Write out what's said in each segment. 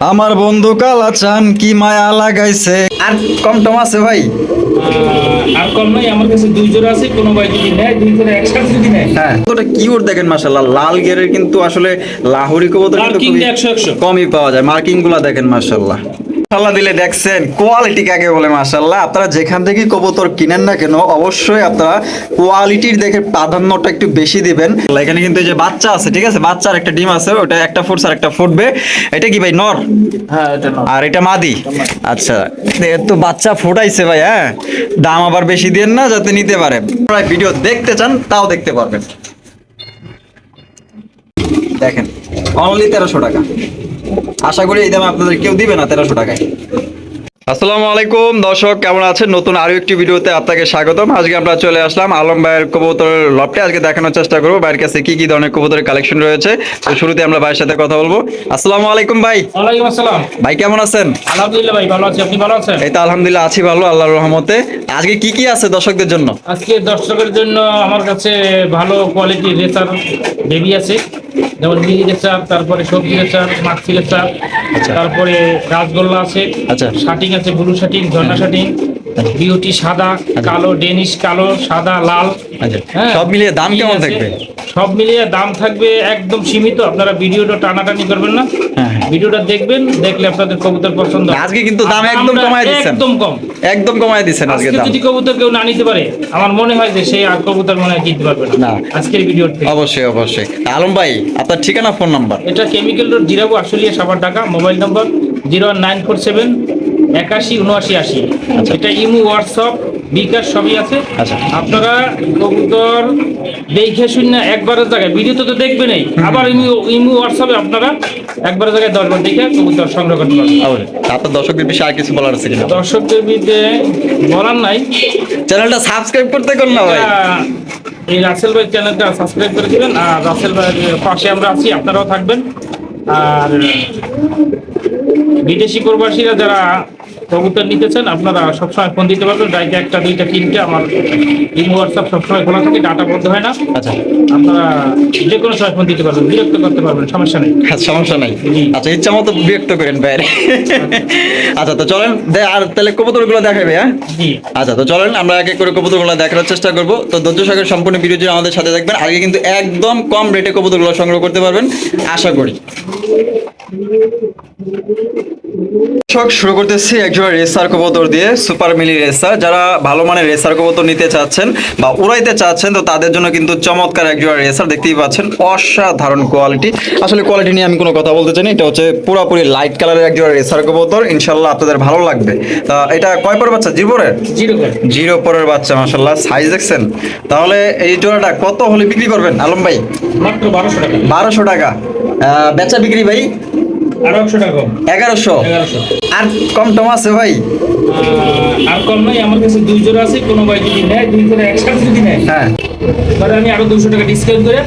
আমার বন্ধু কালা চান কি মায়া লাগাইছে? আর কম টম আছে ভাই? আর কম নাই আমার কাছে দুই জোড়া আছে কোনো ভাই যদি নেয় দুই জোড়া একসাথে যদি নেয়। হ্যাঁ। ওটা কিউর দেখেন মাশাআল্লাহ। লাল গেরের কিন্তু আসলে লাহোরি কবুতর কিন্তু। কমই পাওয়া যায় মার্কিংগুলা দেখেন মাশাল্লাহ মাশাল্লাহ দিলে দেখছেন কোয়ালিটি কাকে বলে মাশাল্লাহ আপনারা যেখান থেকে কবুতর কিনেন না কেন অবশ্যই আপনারা কোয়ালিটির দেখে প্রাধান্যটা একটু বেশি দিবেন। এখানে কিন্তু এই যে বাচ্চা আছে ঠিক আছে? বাচ্চার একটা ডিম আছে ওটা একটা ফুটস আর একটা ফুটবে। এটা কি ভাই নর? হ্যাঁ এটা আর এটা মাদি? আচ্ছা তো বাচ্চা ফোটাইছে ভাই হ্যাঁ? দাম আবার বেশি দেন না যাতে নিতে পারে। ভিডিও দেখতে চান তাও দেখতে পারবেন। দেখেন অনলি তেরোশো টাকা। আশা করি এই দামে আপনাদের কেউ দিবে না তেরোশো টাকায়। আসসালামু আলাইকুম দর্শক কেমন আছেন? নতুন আরও একটি ভিডিওতে আপনাকে স্বাগতম। আজকে আমরা চলে আসলাম আলম ভাইয়ের কবুতরের লপটে আজকে দেখানোর চেষ্টা করব ভাইয়ের কাছে কি কি ধরনের কবুতরের কালেকশন রয়েছে। তো শুরুতে আমরা ভাইয়ের সাথে কথা বলব। আসসালামু আলাইকুম ভাই। ওয়ালাইকুম আসসালাম। ভাই কেমন আছেন? আলহামদুলিল্লাহ ভাই ভালো আছি। আপনি ভালো আছেন? এই তো আলহামদুলিল্লাহ আছি ভালো আল্লাহর রহমতে। আজকে কি কি আছে দর্শকদের জন্য? আজকে দর্শকের জন্য আমার কাছে ভালো কোয়ালিটি রেসার বেবি আছে। যেমন মিনি রেসার তারপরে সবজি রেসার মাছি রেসার তারপরে রাসগোল্লা আছে। আচ্ছা। শাটিং আছে ব্লু শাটিং ঝর্ণা শাটিং বিউটি সাদা কালো ডেনিশ কালো সাদা লাল। আচ্ছা হ্যাঁ, সব মিলিয়ে দাম কেমন থাকবে? সব মিলিয়ে দাম থাকবে একদম সীমিত আপনারা ভিডিওটা টানাটানি করবেন না। হ্যাঁ, হ্যাঁ। ভিডিওটা দেখবেন দেখলে আপনাদের কবুতর পছন্দ আজকে কিন্তু দাম একদম কমায় দিচ্ছেন। একদম কম। একদম কমায় দিচ্ছেন আজকে দাম। যদি কবুতর কেউ না নিতে পারে আমার মনে হয় যে সেই আর কবুতর মনে হয় কিনতে পারবে না। আজকের ভিডিও অবশ্যই অবশ্যই। আলম ভাই আপনার ঠিকানা ফোন নাম্বার? এটা chemical road Zirabo Ashulia Savar Dhaka mobile number zero nine four seven একাশি উনআশি আশি। এটা ইমু হোয়াটসঅ্যাপ বিকাশ সবই আছে। আচ্ছা। আপনারা কবুতর দেখে শুনে একবারের জায়গায় ভিডিও তো দেখবেনই আবার ইমু ইমু হোয়াটসঅ্যাপে আপনারা একবারের জায়গায় দশবার দেখে কবুতর সংগ্রহ করতে পারবেন। আপনার দর্শকদের বিষয়ে আর কিছু বলার আছে কিনা? দর্শকদের বিরুদ্ধে বলার নাই। চ্যানেলটা সাবস্ক্রাইব করতে কোন না ভাই। এই রাসেল ভাই চ্যানেলটা সাবস্ক্রাইব করে দিবেন আর রাসেল ভাইয়ের পাশে আমরা আছি আপনারাও থাকবেন। আর বিদেশি প্রবাসীরা যারা কবুতর নিতে চান আপনারা সবসময় ফোন দিতে পারবেন। ডাইকে একটা দুইটা তিনটে আমার ইমো হোয়াটসঅ্যাপ সবসময় খোলা থাকে ডাটা বন্ধ হয় না। আচ্ছা। আপনারা যে কোনো সময় ফোন দিতে পারবেন বিরক্ত করতে পারবেন সমস্যা নেই। আচ্ছা, সমস্যা নাই। আচ্ছা ইচ্ছা মতো বিরক্ত করেন ভাই আচ্ছা তো চলেন আর তাহলে কবুতরগুলো দেখাবে হ্যাঁ? আচ্ছা তো চলেন আমরা এক এক করে কবুতরগুলো দেখার চেষ্টা করব। তো ধৈর্য সাগর সম্পূর্ণ জুড়ে আমাদের সাথে দেখবেন। আগে কিন্তু একদম কম রেটে কবুতরগুলো সংগ্রহ করতে পারবেন। আশা করি। শুরু করতেছি একজন রেসার কবুতর দিয়ে সুপার মিলি রেসার। যারা ভালো মানের রেসার কবুতর নিতে চাচ্ছেন বা উড়াইতে চাচ্ছেন তো তাদের জন্য কিন্তু চমৎকার একজন রেসার দেখতেই পাচ্ছেন। অসাধারণ কোয়ালিটি আসলে কোয়ালিটি নিয়ে আমি কোনো কথা বলতে চাই না এটা হচ্ছে পুরোপুরি লাইট কালারের একজন রেসার কবুতর। ইনশাল্লাহ আপনাদের ভালো লাগবে। তা এটা কয় পর বাচ্চা? জিরোরের জিরো করে জিরো পরের বাচ্চা মাসাল্লাহ সাইজ দেখছেন? তাহলে এই জোড়াটা কত হলে বিক্রি করবেন? আলম ভাই? মাত্র বারোশো টাকা। বারোশো টাকা। বেচা বিক্রি ভাই? আরও একশো টাকা এগারোশো? এগারোশো। আর কম টম আছে ভাই? আর কম নাই আমার কাছে দুই জোড়া আছে কোনো ভাই যদি নেয় দুই জোড়া একসাথে যদি নেয় হ্যাঁ। তাহলে আমি আরও দুশো টাকা ডিসকাউন্ট করে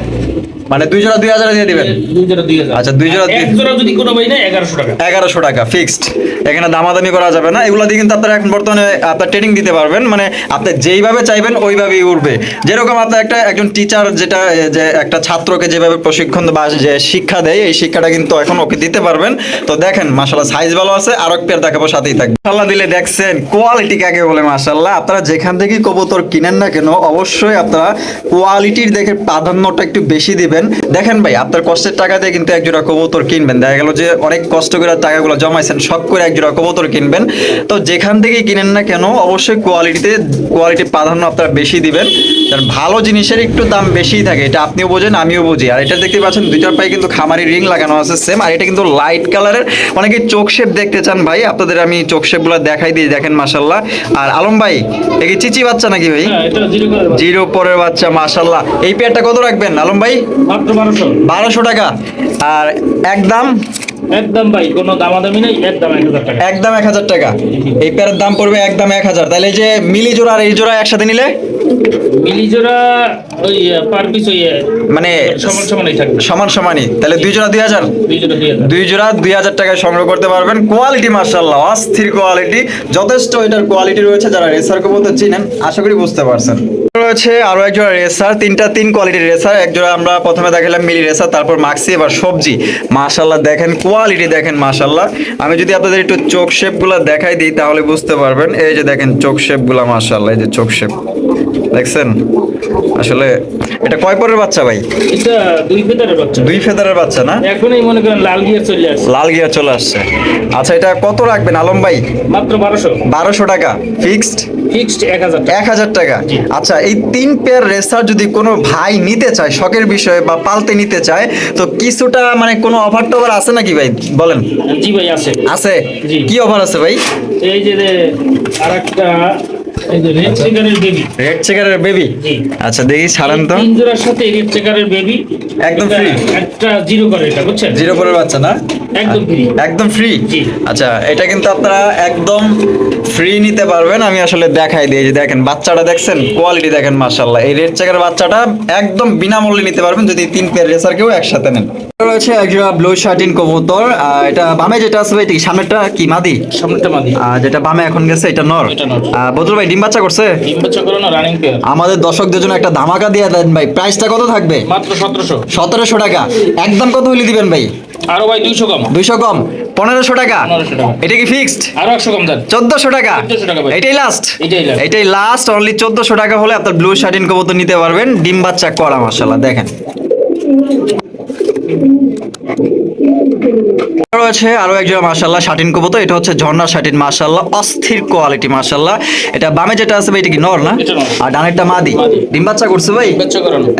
মানে দুই জোড়া দুই হাজার দিয়ে দিবেন? দুই জোড়া দুই হাজার। আচ্ছা, দুই জোড়া এক জোড়া যদি কোনো ভাই নেয় এগারোশো টাকা। এগারোশো টাকা ফিক্সড এখানে দামাদামি করা যাবে না। এগুলো দিয়ে কিন্তু আপনারা এখন বর্তমানে আপনার ট্রেনিং দিতে পারবেন। মানে আপনি যেইভাবে চাইবেন, ওইভাবেই উঠবে। যেরকম আপনার একটা, একজন টিচার যেটা যে একটা ছাত্রকে যেভাবে প্রশিক্ষণ বা যে শিক্ষা দেয়, এই শিক্ষাটা কিন্তু এখন ওকে দিতে পারবেন। তো দেখেন মাসাল্লাহ সাইজ ভালো আছে, আর এক পেয়ার দেখাবো, সাথেই থাকবে। মাসাল্লাহ দিলে দেখছেন কোয়ালিটি কাকে বলে মাসাল্লাহ আপনারা যেখান থেকে কবুতর কিনেন না কেন, অবশ্যই আপনারা কোয়ালিটির দেখে প্রাধান্যটা একটু বেশি দিবেন। দেখেন ভাই, আপনার কষ্টের টাকা দিয়ে কিন্তু একজোড়া কবুতর কিনবেন। দেখা গেল যে অনেক কষ্ট করে টাকাগুলো জমাইছেন সব করে এক জোড়া কবুতর কিনবেন। তো যেখান থেকেই কিনেন না কেন অবশ্যই কোয়ালিটিতে কোয়ালিটি প্রাধান্য আপনারা বেশি দিবেন। কারণ ভালো জিনিসের একটু দাম বেশিই থাকে। এটা আপনিও বোঝেন আমিও বুঝি। আর এটা দেখতে পাচ্ছেন দুইটার পায়ে কিন্তু খামারি রিং লাগানো আছে সেম আর এটা কিন্তু লাইট কালারের অনেকে চোখ শেপ দেখতে চান ভাই আপনাদের আমি চোখ শেপগুলো দেখাই দিই দেখেন মাসাল্লাহ আর আলম ভাই এ কি চিচি বাচ্চা নাকি ভাই? হ্যাঁ জিরো জিরো পরের বাচ্চা মাসাল্লাহ এই পেয়ারটা কত রাখবেন আলম ভাই? বারোশো। টাকা। আর একদম একদম ভাই কোনো দামাদামি নেই একদম এক হাজার টাকা। একদম এক হাজার টাকা। এই পেয়ারের দাম পড়বে একদম এক হাজার। তাহলে যে মিলি জোড়া আর এই জোড়া একসাথে নিলে? মিলিজোড়া ওই পার পিস ওই মানে সমান সমানই থাকবে। সমান সমানই। তাহলে দুই জোড়া দুই হাজার? দুই জোড়া দুই হাজার। দুই জোড়া দুই হাজার টাকায় সংগ্রহ করতে পারবেন। কোয়ালিটি মার্শাল্লাহ অস্থির কোয়ালিটি যথেষ্ট এটার কোয়ালিটি রয়েছে যারা রেসার কবুতর চিনেন আশা করি বুঝতে পারছেন। রয়েছে আরও এক জোড়া রেসার, তিনটা তিন কোয়ালিটির রেসার এক জোড়া আমরা প্রথমে দেখালাম মিলি রেসার তারপর মাক্সি, এবার সবজি। মাশাল্লাহ দেখেন কোয়ালিটি দেখেন মাশাল্লাহ আমি যদি আপনাদের একটু চোখ শেপগুলো দেখাই দিই, তাহলে বুঝতে পারবেন। এই যে দেখেন চোখ শেপগুলো মাশাল্লাহ এই যে চোখ শেপ দেখছেন? আসলে এটা কয় পরের বাচ্চা ভাই? এটা দুই ফেদারের বাচ্চা। দুই ফেদারের বাচ্চা না? এখনই মনে করেন লাল গিয়ে চলে আসছে। লাল গিয়া চলে আসছে। আচ্ছা এটা কত রাখবেন আলম ভাই? মাত্র বারোশো। বারোশো টাকা। ফিক্সড? ফিক্সড এক হাজার টাকা। এক হাজার টাকা। আচ্ছা এই তিন পেয়ার রেসার যদি কোনো ভাই নিতে চায় শখের বিষয়ে বা পালতে নিতে চায় তো কিছুটা মানে কোনো অফার টফার আছে নাকি ভাই? বলেন। জি ভাই আছে। আছে? কি অফার আছে ভাই? এই যে আর একটা এই যে রেড চেকারের বেবি। আচ্ছা দেখি ছাড়েন তো। জোড়ার সাথে রেড চেকারের বেবি। একদম free? একটা জিরো করে এটা বুঝছেন? জিরো পরের বাচ্চা না? একদম ফ্রি একদম ফ্রি আচ্ছা এটা কিন্তু আপনারা একদম ফ্রি নিতে পারবেন। আমি আসলে দেখাই দিই যে দেখেন বাচ্চাটা দেখছেন? কোয়ালিটি দেখেন মাশাআল্লাহ। এই রেড চেকার বাচ্চাটা একদম বিনামূল্যে নিতে পারবেন যদি তিন পেয়ার রেসার কেউ একসাথে নেন। রয়েছে একজোড়া ব্লু শার্টিন কবুতর এটা বামে যেটা আছে এটা কি মাদি? সামনেটা মাদি। যেটা বামে এখন গেছে এটা নর। বদরুল ভাই ডিম বাচ্চা করছে? তিন বছর করে না রানিং পেয়ার আমাদের দর্শকদের জন্য একটা ধামাকা দিয়ে দেন ভাই। প্রাইসটা কত থাকবে? মাত্র সতেরোশো। সতেরোশো টাকা। একদম কত হইলে দিবেন ভাই? আরও ভাই দুইশো কম। দুইশো কম। পনেরোশো টাকা। 1500 টাকা। এটা কি ফিক্সড আরও একশো কম দেন। চোদ্দশো টাকা। 1400 টাকা ভাই। এটাই লাস্ট এটাই লাস্ট অনলি চোদ্দশো টাকা হলে আপনার ব্লু শার্টিন কবুতর নিতে পারবেন। ডিম বাচ্চা করা মাসাল্লাহ দেখেন। রয়েছে আরও একজন শাটিন কবুতর। এটা হচ্ছে ঝর্ণা শাটিন অস্থির কোয়ালিটি মার্শাল্লাহ এটা বামে যেটা আছে ভাই এটা কি নর না? আর ডানেরটা মাদি। মাদি। ডিম বাচ্চা করছে ভাই?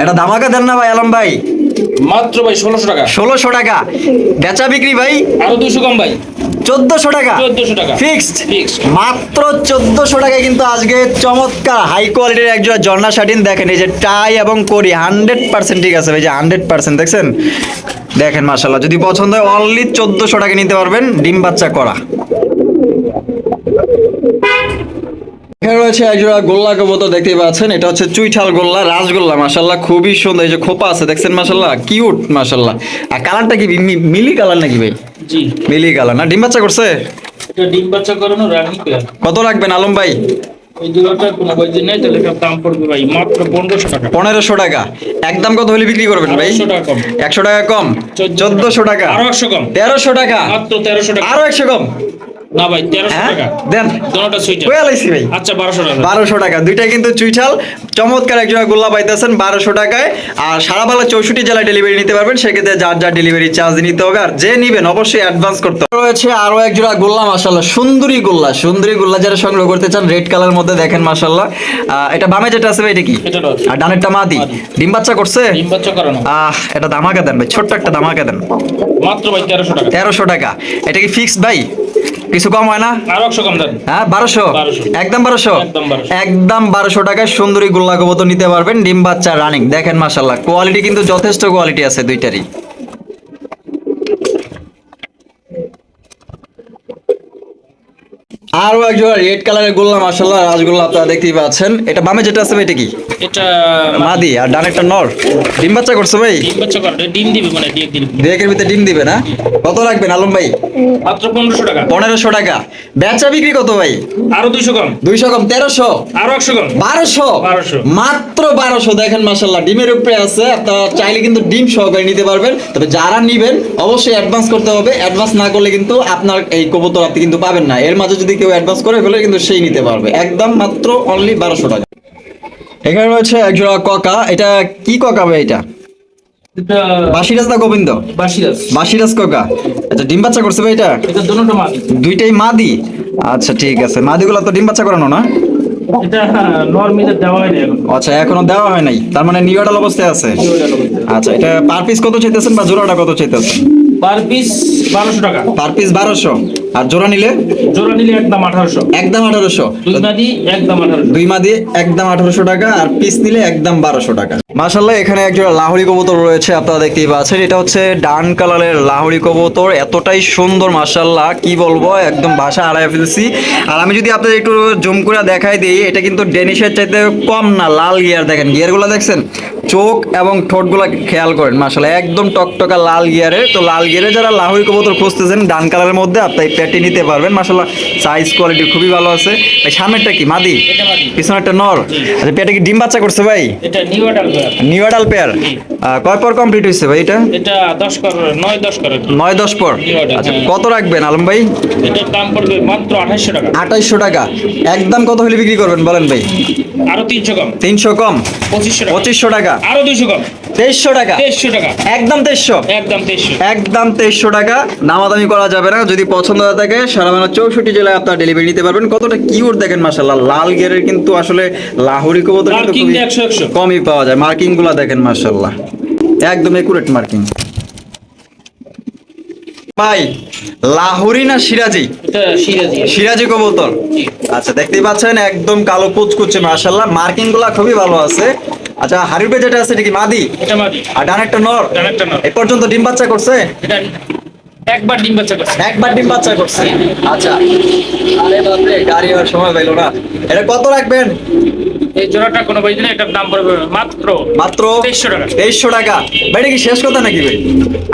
এটা ধামাকা দেন না ভাই আলম ভাই? মাত্র ভাই ষোলোশো টাকা। ষোলোশো টাকা। বেচা বিক্রি ভাই? আরও দুশো কম ভাই। চোদ্দশো টাকা। 1400 টাকা। ফিক্সড। ফিক্সড। মাত্র 1400 টাকায় কিন্তু আজকে চমৎকার হাই কোয়ালিটির একজন ঝর্ণা শাটিন দেখেন এই যে টাই এবং করি হান্ড্রেড পার্সেন্ট ঠিক আছে ভাই যে হান্ড্রেড পার্সেন্ট দেখছেন? দেখেন মাশাআল্লাহ যদি পছন্দ হয় অনলি চোদ্দশো টাকা নিতে পারবেন ডিম বাচ্চা করা। এখানে রয়েছে একজোড়া গোল্লা কবুতর দেখতেই পাচ্ছেন। এটা হচ্ছে চুইঠাল গোল্লা রাজগোল্লা মাসাল্লাহ খুবই সুন্দর। এই যে খোপা আছে দেখছেন মাসাল্লাহ কিউট মাসাল্লাহ আর কালারটা কি মিলি কালার নাকি ভাই? জি। মিলি কালার। না ডিম বাচ্চা করছে? এটা ডিম বাচ্চা করানো রানিং পেয়ার। কত রাখবেন আলম ভাই? ওই দুটোটা কোনো বইতে নেই তাহলে এটার দাম পড়বে ভাই মাত্র পনেরোশো টাকা। পনেরোশো টাকা। একদম কত হলে বিক্রি করবেন ভাই? 100 টাকা কম। একশো টাকা কম? চোদ্দশো টাকা। আরও একশো কম। তেরোশো টাকা? মাত্র তেরোশো টাকা। আরও একশো কম? না ভাই হ্যাঁ? টাকা। দেন। দোনোটা সুইটার কয়ে লাইছি ভাই? আচ্ছা টাকা। টাকা। কিন্তু চুইঠাল। চমৎকার গোল্লা পাইতেছেন টাকায়। আর সারা বাংলা চৌষট্টি জেলায় ডেলিভারি নিতে পারবেন। সেক্ষেত্রে যার যার ডেলিভারি চার্জ নিতে হবে। আর যে নিবেন অবশ্যই অ্যাডভান্স করতে হবে। রয়েছে আরও এক জোড়া গোল্লা সুন্দরী গোল্লা। সুন্দরী গোল্লা যারা সংগ্রহ করতে চান রেড কালার মধ্যে দেখেন মাসাল্লাহ এটা বামে যেটা আছে ভাই এটা কি? আর ডানেরটা মাদি। ডিম বাচ্চা করছে? ডিম বাচ্চা করানো আহ এটা ধামাকা দেন ভাই। ছোট্ট একটা ধামাকা দেন। মাত্র ভাই টাকা। টাকা। এটা কি ফিক্সড ভাই? কিছু কম হয় না? হ্যাঁ বারোশো? একদম বারোশো? একদম 1200 একদম বারোশো টাকায় সুন্দরী গোল্লা কবুতর নিতে পারবেন ডিম বাচ্চা রানিং দেখেন মাসাল্লাহ কোয়ালিটি কিন্তু যথেষ্ট কোয়ালিটি আছে দুইটারই। আরও একজন রেড কালারের গোল্লা মাসাল্লাহ রাজগোল্লা আপনারা দেখতেই পাচ্ছেন। এটা বামে যেটা আছে এটা কি? এটা মাদি আর ডানেরটা নর। ডিম বাচ্চা করছে ভাই? ডিম বাচ্চা করানো ডিম দিবে মানে দিয়ে দিন দুয়েকের ভিতরে ডিম দিবে না? কত রাখবেন আলম ভাই? মাত্র পনেরোশো টাকা। পনেরোশো টাকা। বেচা বিক্রি কত ভাই? আরও দুইশো কম। দুইশো কম তেরোশো? আরও একশো কম। বারোশো? 1200 মাত্র বারোশো। দেখেন মাসাল্লাহ ডিমের উপরে আছে। আপনারা চাইলে কিন্তু ডিম সহকারে নিতে পারবেন। তবে যারা নিবেন অবশ্যই অ্যাডভান্স করতে হবে। অ্যাডভান্স না করলে কিন্তু আপনার এই কবুতর আপনি কিন্তু পাবেন না। এর মাঝে যদি কেউ অ্যাডভান্স করে ফেলে কিন্তু সেই নিতে পারবে। একদম মাত্র অনলি বারোশো টাকা। এখানে রয়েছে একজোড়া ককা। এটা কি ককা ভাই এটা? বাসিরাজ না গোবিন্দ? বাসিরাজ বাসিরাজ ককা। আচ্ছা ডিম বাচ্চা করছে ভাই এটা? দুইটাই মাদি? আচ্ছা ঠিক আছে। মাদিগুলো তো ডিম বাচ্চা করানো না? এখন। আচ্ছা এখনও দেওয়া হয় নাই। তার মানে নিউডাল অবস্থায় আছে। আচ্ছা এটা পার পিস কত চাইতেছেন বা জোড়াটা কত চাইতেছেন? পার পিস বারোশো টাকা। পার পিস বারোশো। আর জোড়া নিলে? জোড়া নিলে একদম আঠারোশো। একদম আঠারোশো। দুই মাদি একদম আঠারোশো। দুই মা একদম আঠারোশো টাকা আর পিস নিলে একদম বারোশো টাকা। মাসাল্লাহ এখানে একজন লাহোরি কবুতর রয়েছে আপনারা দেখতেই পাচ্ছেন। এটা হচ্ছে ডান কালারের লাহোরি কবুতর এতটাই সুন্দর মাসাল্লাহ কি বলব একদম ভাষা হারায় ফেলছি। আর আমি যদি আপনাদের একটু জুম করে দেখাই দিই এটা কিন্তু ডেনিশের চাইতে কম না লাল গিয়ার দেখেন। গিয়ারগুলো দেখছেন? চোখ এবং ঠোঁটগুলো খেয়াল করেন মাসাল্লাহ একদম টকটকা লাল গিয়ারে। তো লাল গিয়ারে যারা লাহোরি কবুতর খুঁজতেছেন ডান কালারের মধ্যে আপনি প্যাটি নিতে পারবেন। মাসাল্লাহ সাইজ কোয়ালিটি খুবই ভালো আছে। এই সামনেরটা কি? মাদি? এটা মাদি। পিছনে একটা নর আচ্ছা পেটে কি ডিম বাচ্চা করছে ভাই? নিউ অ্যাডাল পেয়ার কয় পর কমপ্লিট হয়েছে ভাই এটা? এটা দশ কর নয় দশ করে নয় দশ পর? আচ্ছা হ্যাঁ। কত রাখবেন আলম ভাই? এটার দাম পড়বে মাত্র টাকা। আঠাইশশো টাকা। একদম কত হলে বিক্রি করবেন বলেন ভাই? আরও তিনশো কম। তিনশো কম? পঁচিশশো টাকা। পঁচিশশো টাকা। আরও দুইশো কম। তেইশশো টাকা। তেইশশো টাকা। একদম তেইশশো। একদম তেইশশো। একদম তেইশশো টাকা। দামাদামি করা যাবে না। যদি পছন্দ হয়ে থাকে সারা বাংলা চৌষট্টি জেলায় আপনার ডেলিভারি নিতে পারবেন। কতটা কিউর দেখেন মাসাল্লাহ লাল গেরের কিন্তু আসলে লাহোরি কবুতর কিন্তু Marking খুবই একশো একশো। কমই পাওয়া যায়। মার্কিংগুলা দেখেন মাসাল্লাহ একদম একুরেট মার্কিং। ভাই লাহোরি না সিরাজি? সিরাজি। সিরাজি কবুতর? আচ্ছা দেখতেই পাচ্ছেন একদম কালো কুচকুচে মাশাল্লাহ মার্কিংগুলা খুবই ভালো আছে। আচ্ছা হারিবে যেটা আছে নাকি? কি মাদি? এটা মাদি। আর ডান একটা নর? ডান একটা নর। এ পর্যন্ত ডিম বাচ্চা করছে? এটা একবার ডিম বাচ্চা করছে। একবার ডিম বাচ্চা করছে। আচ্ছা। আরে বাপরে গাড়ি আর সময় পাইলো না। এটা কত রাখবেন? এই জোড়াটা কোনো বই দিলে এটার দাম পড়বে মাত্র মাত্র 2300 টাকা। তেইশশো টাকা। ভাই এটা কি শেষ কথা নাকি ভাই?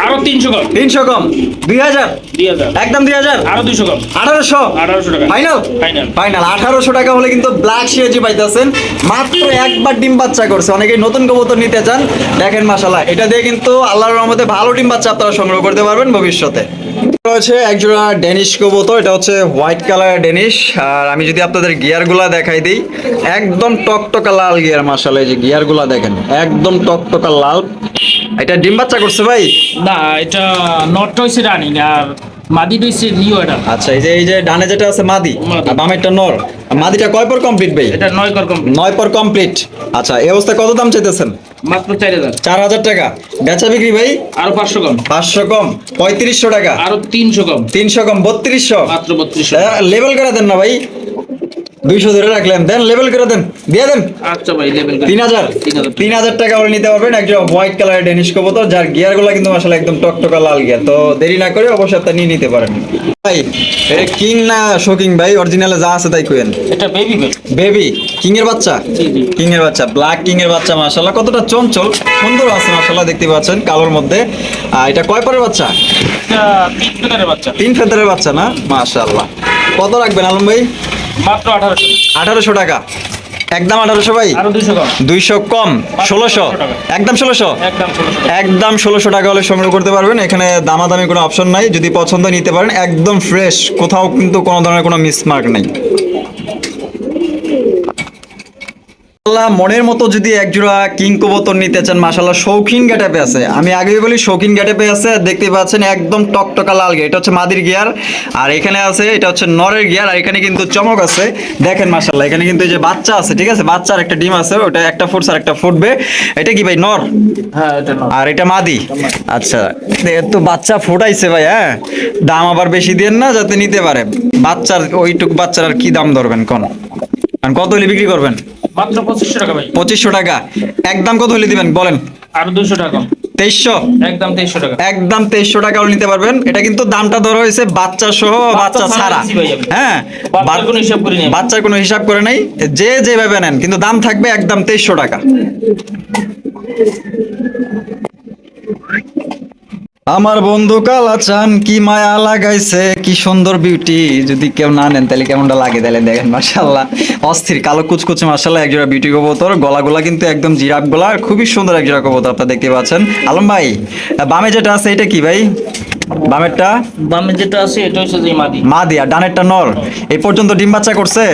আরও তিনশো কম। তিনশো কম। দুই হাজার? দুই হাজার। একদম দুই হাজার? আরও দুইশো কম। আঠারোশো? আঠারোশো টাকা। ফাইনাল ফাইনাল ফাইনাল আঠারোশো টাকা হলে কিন্তু ব্ল্যাক সিরাজি পাইতেছেন। মাত্র একবার ডিম বাচ্চা করছে। অনেকেই নতুন কবুতর নিতে চান। দেখেন মাসাল্লাহ এটা দিয়ে কিন্তু আল্লাহর রহমতে ভালো ডিম বাচ্চা আপনারা সংগ্রহ করতে পারবেন ভবিষ্যতে। রয়েছে একজোড়া ডেনিশ কবুতর এটা হচ্ছে হোয়াইট কালার ডেনিশ আর আমি যদি আপনাদের গিয়ারগুলা দেখাই দিই একদম টকটকা লাল গিয়ার মাসাল এই যে গিয়ারগুলা দেখেন একদম টকটকা লাল। এটা ডিম বাচ্চা করছে ভাই? না এটা নট হচ্ছে রানিং আর মাদি হচ্ছে নিউ এটা। আচ্ছা এই যে এই যে ডানে যেটা আছে মাদি। আর বামেরটা নর। মাদিটা কয় পর কমপ্লিট ভাই? এটা নয় পর কমপ্লিট নয় পর কমপ্লিট আচ্ছা এই অবস্থায় কত দাম চাইতেছেন? মাত্র চার হাজার। চার হাজার টাকা। বেচা বিক্রি ভাই? আরও পাঁচশো কম। পাঁচশো কম। পঁয়ত্রিশশো টাকা। আরও তিনশো কম। তিনশো কম বত্রিশশো। মাত্র বত্রিশশো। লেভেল করে দেন না ভাই। দুইশো ধরে রাখলেন। দেন লেভেল করে দেন। দিয়ে দেন। আচ্ছা ভাই লেভেল তিন হাজার। তিন হাজার টাকা। করে নিতে পারবেন একজন হোয়াইট কালারের ডেনিশ কবুতর যার কিন্তু আসলে একদম টকটকা লাল গিয়ার তো দেরি না করে অবশ্যই আপনি নিয়ে নিতে পারেন। ভাই এটা কিং না শোকিং ভাই? অরিজিনালে যা আছে তাই কইেন এটা বেবি বেবি কিং এর বাচ্চা? কিং এর বাচ্চা ব্ল্যাক কিং এর বাচ্চা মাশাআল্লাহ। কতটা চঞ্চল সুন্দর আছে মাশাআল্লাহ দেখতে পাচ্ছেন কালোর মধ্যে। এটা কয় পরের বাচ্চা? এটা তিন ফেদারের বাচ্চা। তিন ফেদারের বাচ্চা না? মাশাআল্লাহ। কত রাখবেন আলম ভাই? মাত্র আঠারোশো। আঠারোশো টাকা। একদম আঠারোশো ভাই? আরও দুইশো কম। একদম ষোলোশো? একদম ষোলোশো একদম ষোলোশো টাকা হলে সংগ্রহ করতে পারবেন। এখানে দামাদামি কোনো অপশন নাই। যদি পছন্দ নিতে পারেন একদম ফ্রেশ কোথাও কিন্তু কোনো ধরনের কোনো মিস মার্ক নেই। আল্লাহ মনের মতো যদি একজোড়া কিং কবুতর নিতে চান মাশাল্লাহ শৌখিন গেটাপে আছে। আমি আগেই বলি শৌখিন গেটাপে আছে দেখতে পাচ্ছেন একদম টকটকা লাল গিয়ার এটা হচ্ছে মাদির গিয়ার। আর এখানে আছে এটা হচ্ছে নরের গিয়ার আর এখানে কিন্তু চমক আছে। দেখেন মাশাল্লাহ এখানে কিন্তু এই যে বাচ্চা আছে ঠিক আছে? বাচ্চার একটা ডিম আছে ওটা একটা ফুটছে আর একটা ফুটবে। এটা কি ভাই নর? হ্যাঁ। আর এটা মাদি? আচ্ছা তো বাচ্চা ফোটাইছে ভাই হ্যাঁ? দাম আবার বেশি দেন না যাতে নিতে পারে। বাচ্চার ওইটুক বাচ্চার আর কি দাম ধরবেন কোন? কত হলে বিক্রি করবেন? মাত্র পঁচিশশো টাকা ভাই। পঁচিশশো টাকা। একদম কত হলে দিবেন? বলেন। আর দুইশো টাকা তেইশশো? একদম তেইশশো টাকা। একদম তেইশশো টাকা ও নিতে পারবেন। এটা কিন্তু দামটা ধরা হয়েছে বাচ্চা সহ বাচ্চা ছাড়া। হ্যাঁ। বাচ্চার কোনো হিসাব করে নেই বাচ্চার কোনো হিসাব করে নাই। যে যেভাবে নেন। কিন্তু দাম থাকবে একদম তেইশশো টাকা। আমার বন্ধু কালাচান কি মায়া লাগাইছে কি সুন্দর বিউটি যদি কেউ না নেন তাহলে কেমনটা লাগে? তাহলে দেখেন মাশাল্লাহ অস্থির কালো কুচকুচে মাশাল্লাহ একজোড়া বিউটি কবুতর। গলাগুলা কিন্তু একদম জিরাফ গলা আর খুবই সুন্দর একজোড়া কবুতর আপনারা দেখতে পাচ্ছেন। আলম ভাই বামে যেটা আছে এটা কি ভাই? বামেরটা? বামে যেটা আছে এটা হচ্ছে যে মাদি। মা দিয়া ডানেরটা নর। এই পর্যন্ত ডিম বাচ্চা করছে?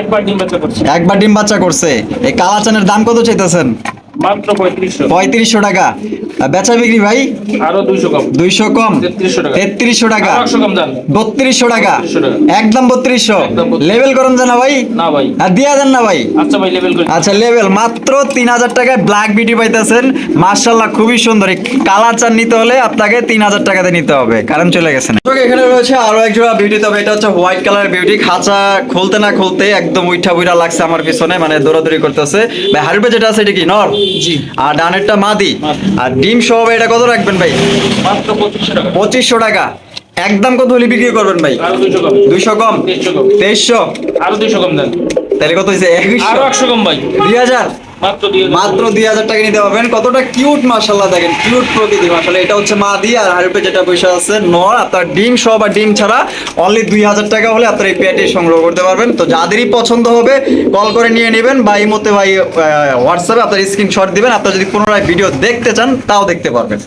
একবার ডিম বাচ্চা করছে। একবার ডিম বাচ্চা করছে। এই কালাচানের দাম কত চাইতেছেন? মাত্র পঁয়ত্রিশশো। টাকা। বেচা বিক্রি ভাই? আরও দুইশো কম। দুইশো কম? তেত্রিশশো টাকা। তেত্রিশশো টাকা। আরও একশো কম দেন বত্রিশশো টাকা। একদম বত্রিশশো। লেভেল করুন জানা ভাই? না ভাই। আর দিয়া দেন না ভাই। আচ্ছা ভাই লেভেল আচ্ছা লেভেল মাত্র তিন হাজার টাকায় ব্ল্যাক বিউটি পাইতেছেন। মার্শাল্লাহ খুবই সুন্দর। কালার চান নিতে হলে আপনাকে তিন হাজার টাকাতে নিতে হবে। কারণ চলে গেছেন এখানে রয়েছে আরও এক জোড়া বিউটি তবে এটা হচ্ছে হোয়াইট কালারের বিউটি খাঁচা খুলতে না খুলতে একদম উইঠা বুইরা লাগছে আমার পিছনে মানে দৌড়াদৌড়ি করতেছে। ভাই হারবে যেটা আছে এটা কি? নর। আর ডানেরটা মাদি। আর ডিম সহ এটা কত রাখবেন ভাই? পঁচিশশো টাকা। একদম কত হলে বিক্রি করবেন ভাই? দুইশো কম। তেইশশো আরও দুইশো কম দেন। তাহলে কত হয়েছে? একশো কম ভাই। দুই হাজার? মাত্র দুই হাজার। টাকা নিতে পারবেন। কতটা কিউট মাসাল্লাহ দেখেন কিউট প্রকৃতি মাসাল্লাহ এটা হচ্ছে মা দিয়ে আর হারুপে যেটা পয়সা আছে নর আপনার ডিম সহ বা ডিম ছাড়া অনলি দুই হাজার টাকা হলে আপনার এই পেয়ারটি সংগ্রহ করতে পারবেন। তো যাদেরই পছন্দ হবে কল করে নিয়ে নেবেন বা এই মতে ভাই হোয়াটসঅ্যাপে আপনার স্ক্রিনশট দিবেন। আপনার যদি পুনরায় ভিডিও দেখতে চান তাও দেখতে পারবেন।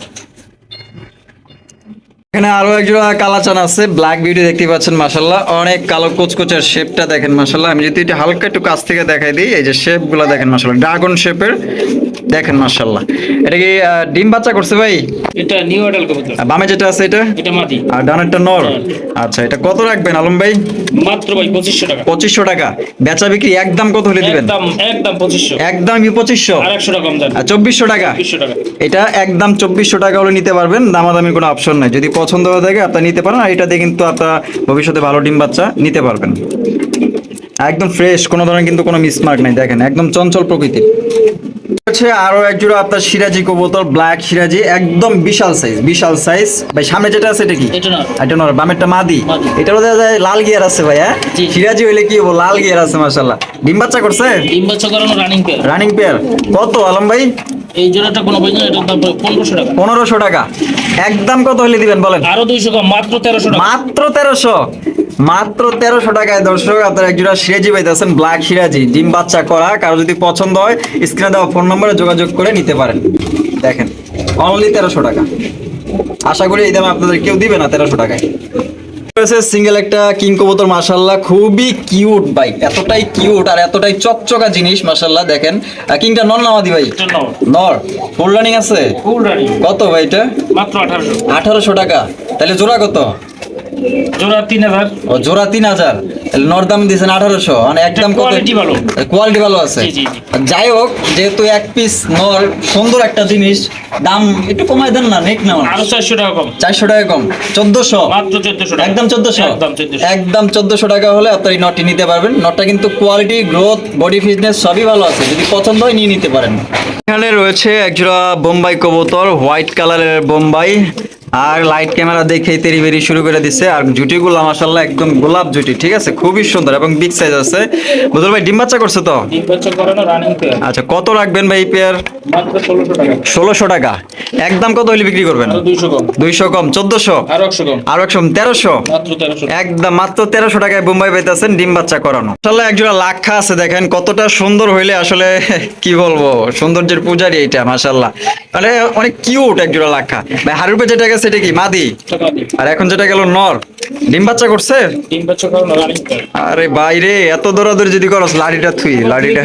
এখানে আরও একজোড়া কালাচান আছে ব্ল্যাক বিউটি দেখতে পাচ্ছেন মাসাল্লাহ অনেক কালো কুচকুচের শেপটা দেখেন মাসাল্লাহ আমি যদি এটা হালকা একটু কাছ থেকে দেখাই দিই, এই যে শেপগুলা দেখেন মাসাল্লাহ ড্রাগন শেপের দেখেন মাসাল্লাহ এটা কি ডিম বাচ্চা করছে ভাই? এটা নিউ অডাল কবুতর। বামে যেটা আছে এটা? এটা মাটি আর ডানেরটা নর। আচ্ছা এটা কত রাখবেন আলম ভাই? মাত্র ভাই পঁচিশশো টাকা। পঁচিশশো টাকা। বেচা বিক্রি একদম কত হলে দিবেন? একদম একদম পঁচিশশো। একদম পঁচিশশো। আর একশো টাকা কম দেন আর চব্বিশশো টাকা। বিশশো টাকা। এটা একদম চব্বিশশো টাকা হলে নিতে পারবেন। দামাদামির কোনো অপশন নাই। যদি পছন্দ হয়ে থাকে আপনি নিতে পারেন। আর এটা দিয়ে কিন্তু আপনারা ভবিষ্যতে ভালো ডিম বাচ্চা নিতে পারবেন। একদম ফ্রেশ কোনো ধরনের কিন্তু কোনো মিসমার্ক নাই দেখেন একদম চঞ্চল প্রকৃতির হচ্ছে আরও এক জোড়া আপনার সিরাজি কবুতর ব্ল্যাক সিরাজি একদম বিশাল সাইজ বিশাল সাইজ ভাই সামনে যেটা আছে এটা কি? এটা নর। বামেরটা মাদি। এটার মধ্যে লাল গিয়ার আছে ভাই হ্যাঁ? সিরাজি হইলে কি হব? লাল গিয়ার আছে মাশাল্লাহ ডিম বাচ্চা করছে? তিন বছর করানো রানিং পেয়ার রানিং পেয়ার কত আলম ভাই? এই জোড়াটা কোনো বই না এটার দাম পনেরোশো টাকা। পনেরোশো টাকা। একদম কত হলে দিবেন বলেন? আরও দুইশো কম মাত্র তেরোশো মাত্র তেরোশো। মাত্র তেরোশো টাকায় দর্শক আপনারা একজোড়া সিরাজি পাইতেছেন ব্ল্যাক সিরাজি। ডিম বাচ্চা করা কারও যদি পছন্দ হয় স্ক্রিনে দেওয়া ফোন নম্বরে যোগাযোগ করে নিতে পারেন। দেখেন অনলি তেরোশো টাকা। আশা করি এই দামে আপনাদের কেউ দিবে না তেরোশো টাকায়। সিঙ্গেল একটা কিং কবুতর মাশাল্লাহ খুবই কিউট ভাই এতটাই কিউট আর এতটাই চকচকা জিনিস মাশাল্লাহ দেখেন কিংটা নন নামাদি ভাই? নর। ফুল রানিং আছে? কত ভাই এটা? মাত্র আঠারোশো। আঠারোশো টাকা। তাহলে জোড়া কত? জোড়া তিন হাজার। ও জোড়া তিন হাজার। তাহলে নর দাম দিয়েছেন আঠারোশো। মানে একদম কত quality ভালো। কোয়ালিটি ভালো আছে। জি, জি, জি। যাই হোক যেহেতু এক পিস নর সুন্দর একটা জিনিস দাম একটু কমায় দেন না নেক না আরও চারশো টাকা কম। চারশো টাকা কম। চোদ্দশো। মাত্র চোদ্দশো টাকা। একদম একদম টাকা হলে আপনার এই নটটি নিতে পারবেন। নটটা কিন্তু কোয়ালিটি গ্রোথ বডি ফিটনেস সবই ভালো আছে। যদি পছন্দ হয় নিয়ে নিতে পারেন। এখানে রয়েছে একজোড়া বোম্বাই কবুতর হোয়াইট কালারের বোম্বাই। আর লাইট ক্যামেরা দেখেই তেরি বেরি শুরু করে দিচ্ছে আর জুটিগুলো মাসাল্লাহ একদম গোলাপ জুটি ঠিক আছে? খুবই সুন্দর এবং বিগ সাইজ আছে। বুঝল ভাই ডিম বাচ্চা করছে তো? আচ্ছা কত রাখবেন ভাই পেয়ার মাত্র ষোলোশো টাকা। টাকা। একদম কত হলে বিক্রি করবেন? দুইশো কম। চোদ্দশো? আরও একশো কম। আর একশো তেরোশো? একদম মাত্র তেরোশো টাকায় বোম্বাই পেতেছেন ডিম বাচ্চা করানো। আসলে একজোড়া লাক্ষা আছে দেখেন কতটা সুন্দর হইলে আসলে কি বলব সৌন্দর্যের পূজারি এইটা মাসাল্লাহ মানে অনেক কিউট একজোড়া লাক্ষা ভাই হারুপে যেটা গেছে এটা কি? মাদি? আর এখন যেটা গেল নর। ডিম বাচ্চা করছে? রানিং পেয়ার আরে বাইরে এত দৌড়াদৌড়ি যদি করস লাড়িটা থুই লাড়িটা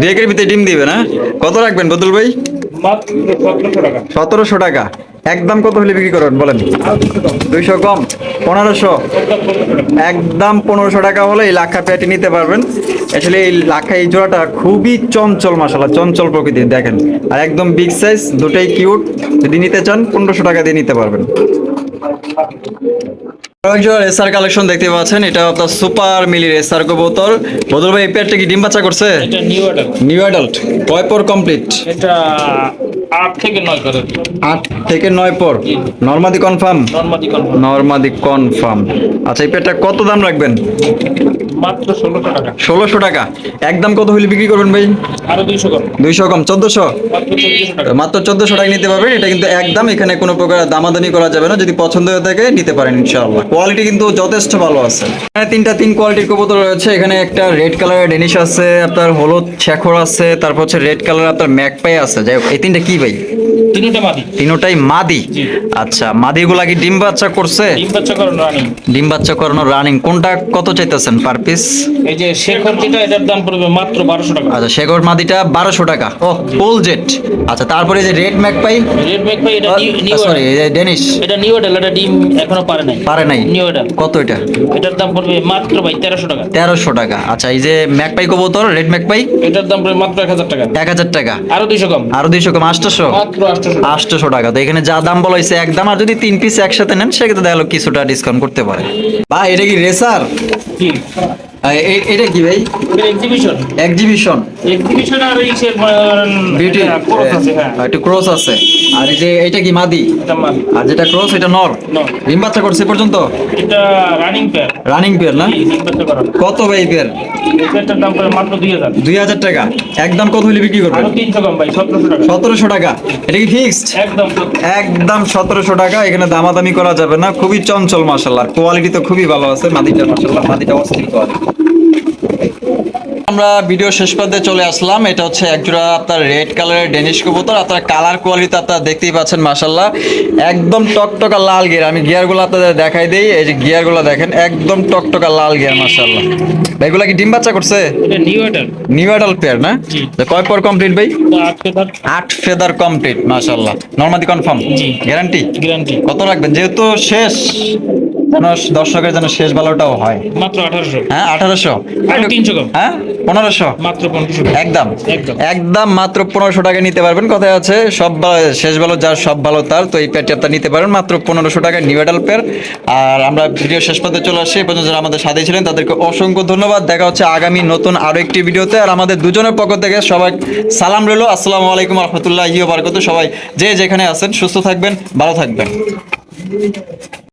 দিনের ভিতরে ডিম ডিম দিবে না? কত রাখবেন বদল ভাই? মাত্র সতেরোশো টাকা। সতেরোশো টাকা। একদম কত হলে বিক্রি করবেন বলেন? দুইশো কম পনেরোশো। একদম পনেরোশো টাকা হলে এই লাক্ষা পেয়ারটি নিতে পারবেন। আসলে এই লাখা এই জোড়াটা খুবই চঞ্চল মশালা চঞ্চল প্রকৃতির দেখেন। আর একদম বিগ সাইজ দুটাই কিউট যদি নিতে চান পনেরোশো টাকা দিয়ে নিতে পারবেন। রেসার কালেকশন দেখতে পাচ্ছেন এটা আপনার সুপার মিলি রেসার কবুতর। বদল ভাই এই পেয়ারটা কি ডিম বাচ্চা করছে? এটা নিউ অর্ডার নিউ অ্যাডাল্ট কয় পর কমপ্লিট এটা আট থেকে নয় করে। আট থেকে নয় পর। নর্মাদি কনফার্ম? নর্মাদি কনফার্ম। নর্মাদি কনফার্ম। আচ্ছা এই পেয়ারটা কত দাম রাখবেন? মাত্র ষোলোশো টাকা। ষোলোশো টাকা। একদম কত হলে বিক্রি করবেন ভাই? আরও দুইশো কম। দুইশো কম চোদ্দশো? মাত্র চোদ্দশো টাকা। নিতে পারবেন। এটা কিন্তু একদম এখানে কোনো প্রকার দামাদানি করা যাবে না। যদি পছন্দ হয়ে থাকে নিতে পারেন ইনশাআল্লাহ। কোয়ালিটি কিন্তু যথেষ্ট ভালো আছে। এখানে তিনটা তিন কোয়ালিটির কবুতর রয়েছে। এখানে একটা রেড কালারের ডেনিশ আছে আপনার হলুদ শেখর আছে তারপর হচ্ছে রেড কালার আপনার ম্যাকপাই আছে। যাই এই তিনটা কি ভাই? তিনটা মাদি। তিনোটাই মাদি। আচ্ছা মাদিগুলা কি ডিম বাচ্চা করছে? ডিম বাচ্চা করানো রানি ডিম বাচ্চা করানো রানিং কোনটা কত চাইতেছেন পার পিস এই যে শেখর যেটা এটার দাম পড়বে মাত্র বারোশো টাকা। আচ্ছা শেকড় মাদিটা বারোশো টাকা। ও ফুল জেট আচ্ছা তারপরে যে রেড ম্যাক পাই? রেড মেক এটা নিউ সরি ডেনিশ এটা নিউ এডাল এটা ডিম এখনও পারে নাই। পারে নাই। নিউ এডাল কত এটা? এটার দাম পড়বে মাত্র ভাই তেরোশো টাকা। তেরোশো টাকা। আচ্ছা এই যে ম্যাক কবুতর রেড ম্যাক পাই? এটার দাম পড়বে মাত্র এক হাজার টাকা। এক হাজার টাকা। আরও দুইশো কম। আরও দুইশো কম। আটশোশো মাত্র আটশোশো আটশোশো টাকা। তো এখানে যা দাম বলা হয়েছে একদম আর যদি তিন পিস একসাথে নেন সেক্ষেত্রে দেখা গেলো কিছুটা ডিসকাউন্ট করতে পারে। ভাই এটা কি রেসার কি এটা কি ভাই? এক্সিবিশন এক্সিবিশন এক্সিবিশন আর এই সে বিউটি খরচ আছে হ্যাঁ। একটু ক্রস আছে। আর এই যে এটা কি মাদি? এটা আর যেটা ক্রস এটা নর। ডিম বাচ্চা করছে পর্যন্ত? এটা রানিং পেয়ার রানিং পেয়ার না? কত ভাই পেয়ার পেয়ারটার দাম মাত্র দুই হাজার। দুই হাজার টাকা। একদম কত হলে বিক্রি আরও তিনশো কম ভাই সতেরোশো টাকা। সতেরোশো টাকা। এটা কি ফিক্সড একদম একদম সতেরোশো টাকা। এখানে দামাদামি করা যাবে না। খুবই চঞ্চল মাসাল্লাহ কোয়ালিটি তো খুবই ভালো আছে। মাদিটা মাসাল্লাহ মাদিটা অস্থির কোয়ালিটি আমরা ভিডিও শেষ পর্যায়ে চলে আসলাম। এটা হচ্ছে একজোড়া আপনার রেড কালারের ডেনিশ কবুতর। আপনার কালার কোয়ালিটি আপনারা দেখতেই পাচ্ছেন মাসাল্লাহ একদম টকটকা লাল গিয়ার। আমি গিয়ারগুলো আপনাদের দেখাই দিই। এই যে গিয়ারগুলো দেখেন একদম টকটকা লাল গিয়ার মাসাল্লাহ এগুলা কি ডিম বাচ্চা করছে? এটা নিউ অ্যাডাল পেয়ার না? কয় পর কমপ্লিট ভাই? আট ফেদার কমপ্লিট মাশাল্লাহ নর্মাদি কনফার্ম জি। গ্যারান্টি গ্যারান্টি কত রাখবেন? যেহেতু শেষ। যেন দর্শকের যেন শেষ ভালোটাও হয়। মাত্র আঠারোশো। হ্যাঁ আঠারোশো। তিনশো হ্যাঁ পনেরোশো। মাত্র পনেরোশো একদম। একদম। মাত্র পনেরোশো টাকা নিতে পারবেন। কথায় আছে সব শেষ ভালো যার সব ভালো তার তো এই প্যাডটি আপনার নিতে পারেন মাত্র পনেরোশো টাকা নিউ এডাল পেয়ার আর আমরা ভিডিও শেষ পর্যন্ত চলে আসছি। পর্যন্ত যারা আমাদের সাথে ছিলেন তাদেরকে অসংখ্য ধন্যবাদ। দেখা হচ্ছে আগামী নতুন আরও একটি ভিডিওতে। আর আমাদের দুজনের পক্ষ থেকে সবাই সালাম রইল। আসসালামু আলাইকুম রহমতুল্লাহ বারকত সবাই যে যেখানে আছেন সুস্থ থাকবেন ভালো থাকবেন।